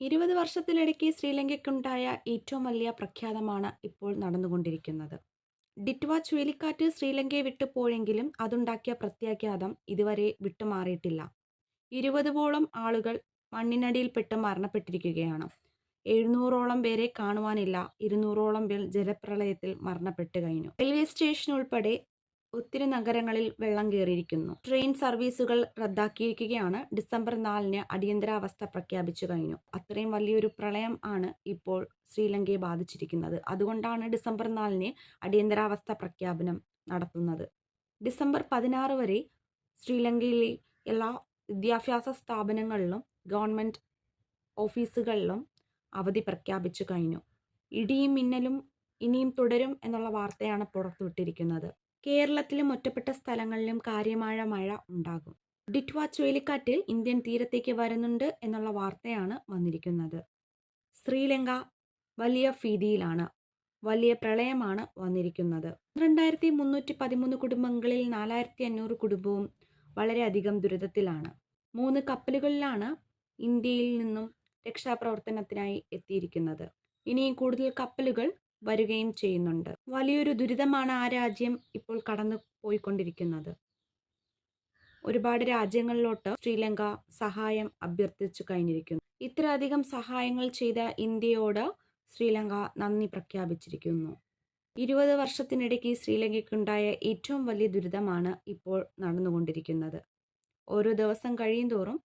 ഇരുപത് വർഷത്തിനിടയ്ക്ക് ശ്രീലങ്കയ്ക്കുണ്ടായ ഏറ്റവും വലിയ പ്രഖ്യാതമാണ് ഇപ്പോൾ നടന്നുകൊണ്ടിരിക്കുന്നത്. ഡിറ്റ്വ ചുഴലിക്കാറ്റ് ശ്രീലങ്കയെ വിട്ടുപോയെങ്കിലും അതുണ്ടാക്കിയ പ്രത്യാഘാതം ഇതുവരെ വിട്ടുമാറിയിട്ടില്ല. ഇരുപതോളം ആളുകൾ മണ്ണിനടിയിൽപ്പെട്ട് മരണപ്പെട്ടിരിക്കുകയാണ്. എഴുന്നൂറോളം പേരെ കാണുവാനില്ല. ഇരുന്നൂറോളം പേർ ജലപ്രളയത്തിൽ മരണപ്പെട്ടു കഴിഞ്ഞു. റെയിൽവേ സ്റ്റേഷൻ ഉൾപ്പെടെ ഒത്തിരി നഗരങ്ങളിൽ വെള്ളം കയറിയിരിക്കുന്നു. ട്രെയിൻ സർവീസുകൾ റദ്ദാക്കിയിരിക്കുകയാണ്. ഡിസംബർ നാലിന് അടിയന്തരാവസ്ഥ പ്രഖ്യാപിച്ചു കഴിഞ്ഞു. അത്രയും വലിയൊരു പ്രളയം ആണ് ഇപ്പോൾ ശ്രീലങ്കയെ ബാധിച്ചിരിക്കുന്നത്. അതുകൊണ്ടാണ് ഡിസംബർ നാലിന് അടിയന്തരാവസ്ഥ പ്രഖ്യാപനം നടത്തുന്നത്. ഡിസംബർ പതിനാറ് വരെ ശ്രീലങ്കയിലെ എല്ലാ വിദ്യാഭ്യാസ സ്ഥാപനങ്ങളിലും ഗവൺമെന്റ് ഓഫീസുകളിലും അവധി പ്രഖ്യാപിച്ചു കഴിഞ്ഞു. ഇടിയും മിന്നലും ഇനിയും തുടരും എന്നുള്ള വാർത്തയാണ് പുറത്തുവിട്ടിരിക്കുന്നത്. കേരളത്തിലും ഒറ്റപ്പെട്ട സ്ഥലങ്ങളിലും കാര്യമായ മഴ ഉണ്ടാകും. ഡിറ്റ്വ ചുഴലിക്കാറ്റ് ഇന്ത്യൻ തീരത്തേക്ക് വരുന്നുണ്ട് എന്നുള്ള വാർത്തയാണ് വന്നിരിക്കുന്നത്. ശ്രീലങ്ക വലിയ ഭീതിയിലാണ് വലിയ പ്രളയമാണ് വന്നിരിക്കുന്നത്. രണ്ടായിരത്തി മുന്നൂറ്റി പതിമൂന്ന് കുടുംബങ്ങളിൽ നാലായിരത്തി അഞ്ഞൂറ് കുടുംബവും വളരെയധികം ദുരിതത്തിലാണ്. മൂന്ന് കപ്പലുകളിലാണ് ഇന്ത്യയിൽ നിന്നും രക്ഷാപ്രവർത്തനത്തിനായി എത്തിയിരിക്കുന്നത്. ഇനിയും കൂടുതൽ കപ്പലുകൾ വരികയും ചെയ്യുന്നുണ്ട്. വലിയൊരു ദുരിതമാണ് ആ രാജ്യം ഇപ്പോൾ കടന്നു പോയിക്കൊണ്ടിരിക്കുന്നത്. ഒരുപാട് രാജ്യങ്ങളിലോട്ട് ശ്രീലങ്ക സഹായം അഭ്യർത്ഥിച്ചു കഴിഞ്ഞിരിക്കുന്നു. ഇത്രയധികം സഹായങ്ങൾ ചെയ്ത ഇന്ത്യയോട് ശ്രീലങ്ക നന്ദി പ്രഖ്യാപിച്ചിരിക്കുന്നു. ഇരുപത് വർഷത്തിനിടയ്ക്ക് ശ്രീലങ്കയ്ക്കുണ്ടായ ഏറ്റവും വലിയ ദുരിതമാണ് ഇപ്പോൾ നടന്നുകൊണ്ടിരിക്കുന്നത്. ഓരോ ദിവസം കഴിയും തോറും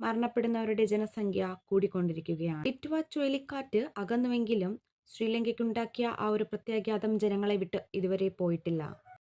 മരണപ്പെടുന്നവരുടെ ജനസംഖ്യ കൂടിക്കൊണ്ടിരിക്കുകയാണ്. ഇറ്റുവ ചുഴലിക്കാറ്റ് അകന്നുവെങ്കിലും ശ്രീലങ്കയ്ക്കുണ്ടാക്കിയ ആ ഒരു പ്രത്യാഘാതം ജനങ്ങളെ വിട്ട് ഇതുവരെ പോയിട്ടില്ല.